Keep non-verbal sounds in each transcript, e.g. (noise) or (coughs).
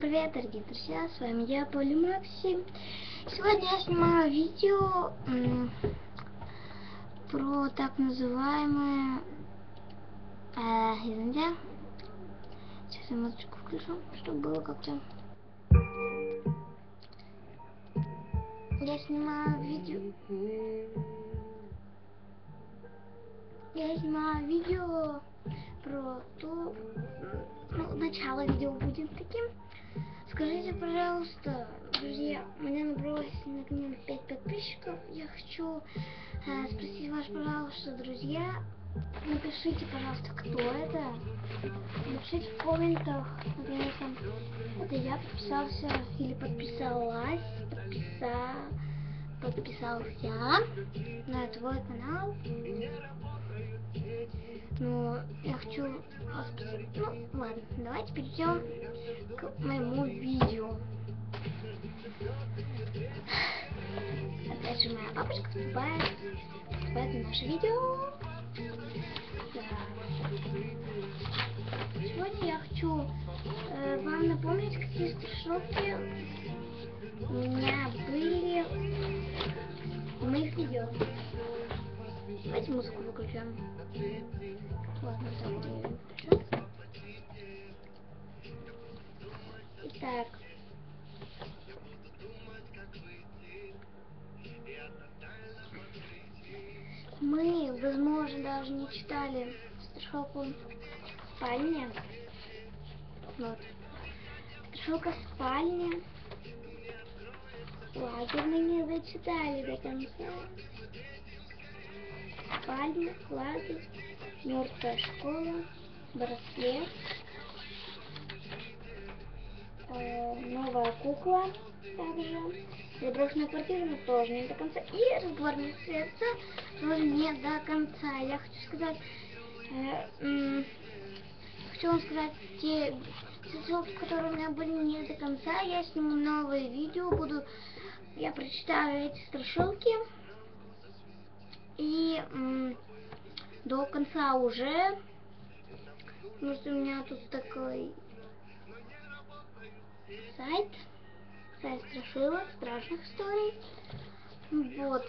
Привет, дорогие друзья, с вами я, Поли Макси. Сегодня я снимаю видео про так называемые... Э. Сейчас я музычку включу, чтобы было как-то... Я снимаю видео... Я снимаю видео про то... Ну, начало видео будет таким. Скажите, пожалуйста, друзья, у меня набралось на канале 5 подписчиков. Я хочу э, спросить вас, пожалуйста, друзья, напишите, пожалуйста, кто это. Напишите в комментах, например, там, это я подписался или подписалась, подписа, подписался на твой канал. Но я хочу вас... Ну, ладно, давайте перейдем к моему видео. Опять же, моя бабушка вступает, вступает на наше видео. Да. Сегодня я хочу э, вам напомнить, какие страшилки у меня Мы, возможно, даже не читали страшилку спальни. Вот. Страшилка спальни. Лагерь мы не зачитали до конца. Спальня, лагерь, мертвая школа, браслет, э, новая кукла также, заброшенная квартира, но тоже не до конца, и разговорное сердце тоже не до конца. Я хочу сказать, э, хочу вам сказать, те ссылки, которые у меня были не до конца, я сниму новые видео, буду, я прочитаю эти страшилки. И до конца уже, что у меня тут такой сайт, сайт страшилок, страшных историй, вот.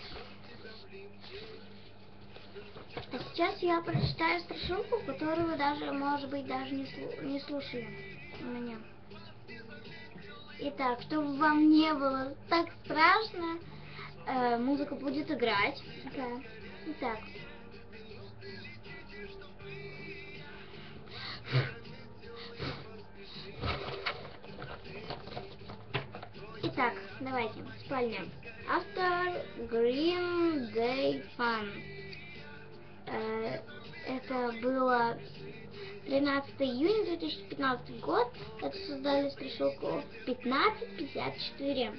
А сейчас я прочитаю страшилку, которую даже, может быть, даже не, слу не слушали у меня. Итак, чтобы вам не было так страшно, э, музыка будет играть. Да. Итак. Давайте, спальня. After Green Day Fun. Э, это было 13 июня 2015 год. Это создали страшилку 1554.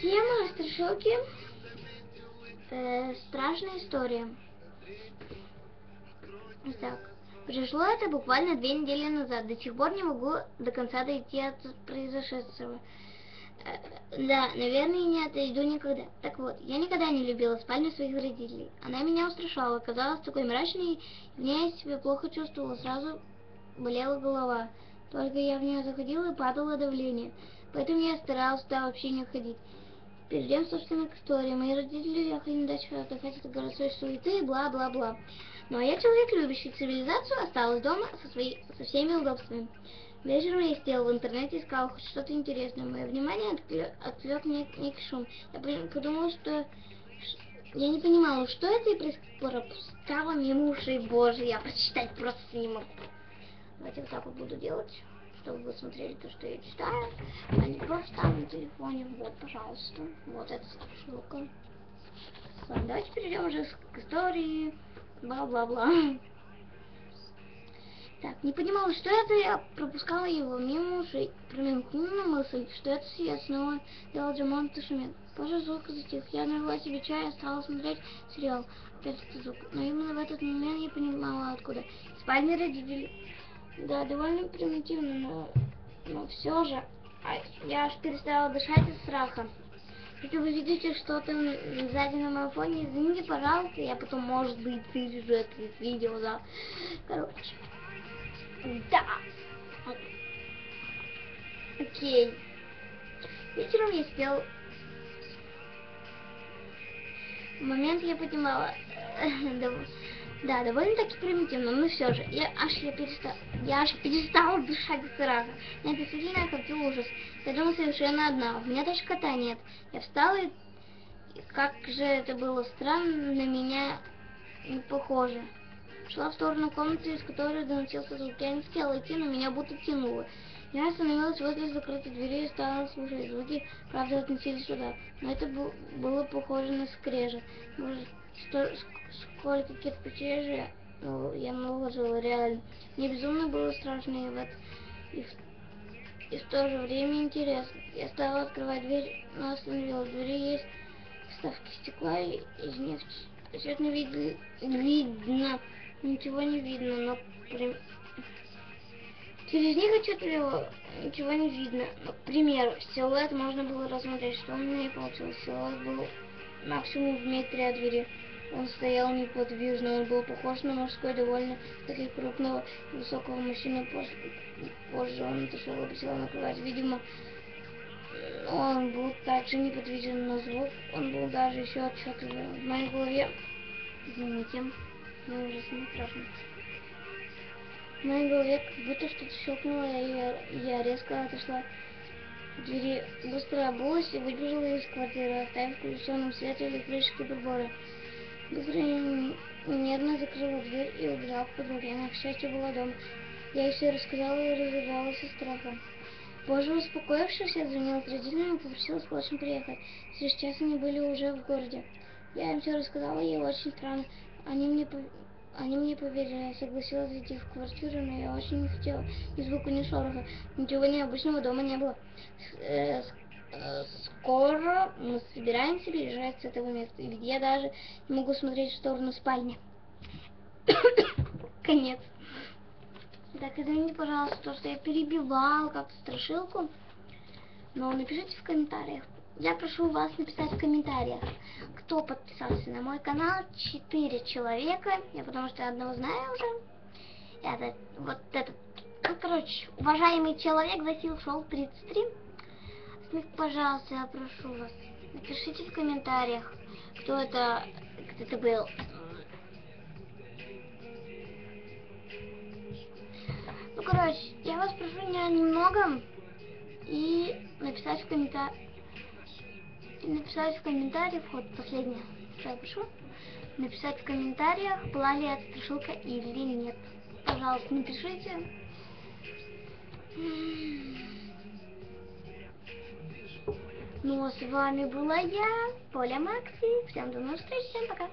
Тема страшилки э, страшная история. Так. Пришло это буквально две недели назад. До сих пор не могу до конца дойти от произошедшего. Да, наверное, не отойду никогда. Так вот, я никогда не любила спальню своих родителей. Она меня устрашала, казалась такой мрачной, и в ней я себя плохо чувствовала, сразу болела голова. Только я в нее заходила и падало давление. Поэтому я старалась туда вообще не ходить. Перейдем, собственно, к истории. Мои родители уехали на дачу отдыхать от городской суеты и бла-бла-бла. Ну а я человек, любящий цивилизацию, осталась дома со, своей, со всеми удобствами. Вечером я сидела в интернете, искала хоть что-то интересное. Мое внимание отвлек, некий шум. Я подумала, что... Я не понимала, что это, и пропускала мимо ушей. Боже, я прочитать просто не могу. Давайте вот так вот буду делать чтобы вы смотрели то, что я читаю, а не просто там на телефоне. Вот, пожалуйста. Вот эта страшилка. Давайте перейдем уже к истории. Бла-бла-бла. Так, не понимала, что это, я пропускала его мимо ушей. Промелькнула мысль, что это свет снова делал ремонт и шумит. Позже звук затих. Я налила себе чай и стала смотреть сериал. Опять этот звук. Но именно в этот момент я понимала, откуда. Спальня родителей. Да, довольно примитивно, но, но все же а, я аж перестала дышать от страха. Если вы видите что-то сзади на моем фоне, извините, пожалуйста, я потом, может быть, вырежу это видео, да. Короче, да. Окей. Вечером я сидел... Момент я понимала... (laughs) Да, довольно-таки примитивно, но все же. Я аж я перестала... Я аж перестала дышать сразу. Меня действительно охватил ужас. Я думала совершенно одна. У меня даже кота нет. Я встала и Как же это было странно, на меня не похоже. Шла в сторону комнаты, из которой доносился звук. Я не хотела идти, но меня будто тянуло. Я остановилась возле закрытой двери и стала слушать звуки, правда, относились сюда. Но это было похоже на скрежет. Может, ск- сколько кирпичей же ну, я наложила, реально. Мне безумно было страшно и в, эт- и в, и в то же время интересно. Я стала открывать дверь, но остановилась. В двери есть вставки стекла, и из них свет не видно, ничего не видно, но при- через них отчетливо ничего не видно. Но, к примеру, силуэт можно было рассмотреть, что у меня и получилось. Силуэт был максимум в метре от двери. Он стоял неподвижно, он был похож на мужской, довольно таки крупного высокого мужчину. Позже, позже он отошел и присел на кровать. Видимо, он был также неподвижен, но звук он был даже еще отчетливее. В моей голове, извините, мне ужасно страшно. В моей голове как будто что-то щелкнуло, и я, я резко отошла к двери, быстро обулась и выбежала из квартиры, оставив включенным свет и крышки прибора. Быстро и нервно закрыла дверь и убежала к подруге. Она, к счастью, была дома. Я ей все рассказала и разыгралась от страха. Позже, успокоившись, я звонила с родителям и попросила срочно приехать. Через час они были уже в городе. Я им все рассказала, и очень странно. Они мне, они мне поверили, я согласилась зайти в квартиру, но я очень не хотела. Ни звука, ни шороха. Ничего необычного дома не было. Э, э, скоро мы собираемся переезжать с этого места. Ведь я даже не могу смотреть в сторону спальни. (coughs) Конец. Так, извините, пожалуйста, то, что я перебивал как страшилку. Но напишите в комментариях. Я прошу вас написать в комментариях, кто подписался на мой канал. Четыре человека. Я потому что одного знаю уже. Это вот этот, ну, короче, уважаемый человек Васил шел 33. Ну, пожалуйста, я прошу вас, напишите в комментариях, кто это, кто это был. Ну, короче, я вас прошу не- немного и написать в комментариях, написать в комментариях, вот последнее, что я прошу, написать в комментариях, была ли это страшилка или нет. Пожалуйста, напишите. Ну, а с вами была я, Поля Макси. Всем до новых встреч, всем пока.